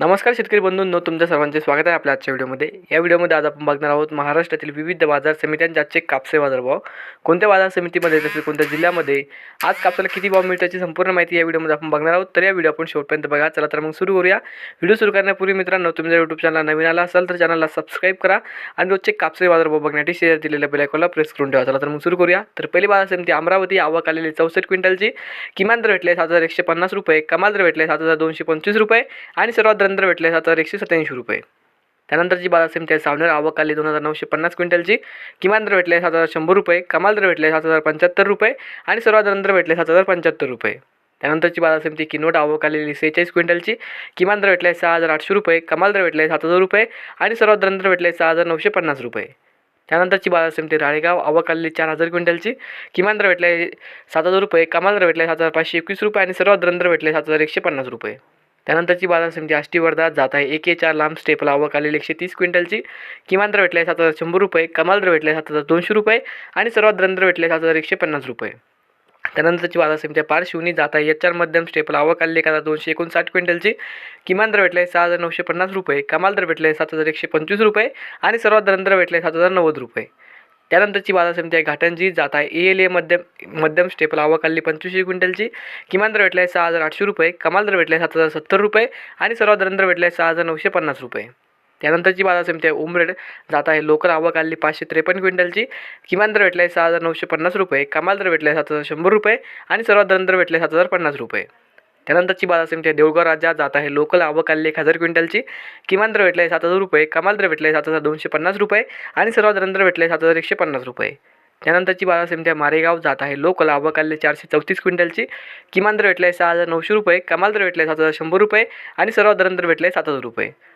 नमस्कार शेतकरी बंधूंनो तुमच्या सर्वांचे स्वागत आहे आपल्या आजच्या व्हिडिओमध्ये. या व्हिडिओमध्ये आज आपण बघणार आहोत महाराष्ट्रातील विविध बाजार समित्यांचे आजचे कापसे बाजारभाव कोणत्या बाजार समितीमध्ये तसेच कोणत्या जिल्ह्यामध्ये आज कापसाला किती भाव मिळतो याची संपूर्ण माहिती या व्हिडिओमध्ये आपण बघणार आहोत. तर या व्हिडिओ आपण शेवटपर्यंत बघा. चला तर मग सुरू करूया. व्हिडिओ सुरू करण्यापूर्वी मित्रांनो तुम्ही जर यूट्यूब चॅनल नवीन आला असाल तर चॅनलला सबस्क्राईब करा आणि रोजचे कापसे बाजारभाव बघण्यासाठी शेअर दिलेल्या बेलायकॉनला प्रेस करून ठेवा. चला तर मग सुरू करूया. तर पहिली बाजार समिती अमरावती आवक आलेली चौसष्ट क्विंटलची. किमान दर भेटले सात हजार एकशे पन्नास रुपये कमाल दर भेटले सात हजार दोनशे पंचवीस रुपये आणि सर्वात दर भेटले सात हजार एकशे सत्याऐंशी रुपये. त्यानंतरची बाजार समिती सावनेर आवक आली दोन हजार नऊशे पन्नास क्विंटलची. किमान दर भेटले सात हजार शंभर रुपये कमाल दर भेटले सात हजार पंच्याहत्तर रुपये आणि सर्वात दर भेटले सात हजार पंच्याहत्तर रुपये. त्यानंतरची बाजार समिती किनोट आवक आलेली सेहेचाळीस क्विंटलची. किमान दर भेटले सहा हजार आठशे रुपये कमाल दर भेटले सात हजार रुपये आणि सर्वात दर भेटले सहा हजार नऊशे पन्नास रुपये. त्यानंतरची बाजार समिती राळेगाव आवक आलेली चार हजार क्विंटलची. किमान दर भेटले सात हजार रुपये कमाल दर भेटले सात हजार पाचशे एकवीस रुपये आणि सर्वात दर भेटले सात हजार एकशे पन्नास रुपये. त्यानंतरची बाजार समिती आष्टी वर्धा जात आहे. एक चार लांब स्टेपला आवक आलेली एकशे तीस क्विंटलची. किमान दर भेटले सात हजार शंभर रुपये कमाल दर भेटले सात हजार दोनशे रुपये आणि सर्वात दर भेटले सात हजार एकशे पन्नास रुपये. त्यानंतरची बाजार समिती पारशिवनी जात आहे. एच आर मध्यम स्टेपला आवक आलेली एक हजार दोनशे एकोणसाठ क्विंटलची. किमान दर भेटले सहा हजार नऊशे पन्नास रुपये कमाल दर भेटले सात हजार एकशे पंचवीस रुपये आणि सर्वात दर भेटले सात हजार नव्वद रुपये. त्यानंतरची बाजार समिती आहे. घाटंजी जात आहे. ए एल ए मध्यम मध्यम स्टेपल आवक पंचवीसशे क्विंटलची. किमान दर आहे सहा हजार आठशे रुपये. कमाल दर भेटले सात हजार सत्तर रुपये. आणि सर्वात दर आहे सहा हजार नऊशे पन्नास रुपये. त्यानंतरची बाजार समिती आहे. उमरेड जात आहे. लोकल आवक पाचशे त्रेपन्न क्विंटलची. किमान दर आहे सहा हजार नऊशे पन्नास रुपये. कमाल दर भेटले सात हजार शंभर रुपये. आणि सर्वात दर भेटले सात हजार पन्नास रुपये. त्यानंतरची बाजार समिती आहे देवगाव राज्यात जात आहे. लोकल आवक आलेली एक हजार क्विंटलची. किमान दर भेटले सात हजार रुपये कमाल दर भेटले सात हजार दोनशे पन्नास रुपये आणि सर्वात दर भेटले सात हजार एकशे पन्नास रुपये. त्यानंतरची बाजार समिती आहे मारेगाव जात आहे. लोकल आवक आलेली चारशे चौतीस क्विंटलची. किमान दर आहे सहा हजार नऊशे रुपये कमाल दर भेटले सात हजार शंभर रुपये आणि सर्वात दर भेटले सात हजार रुपये.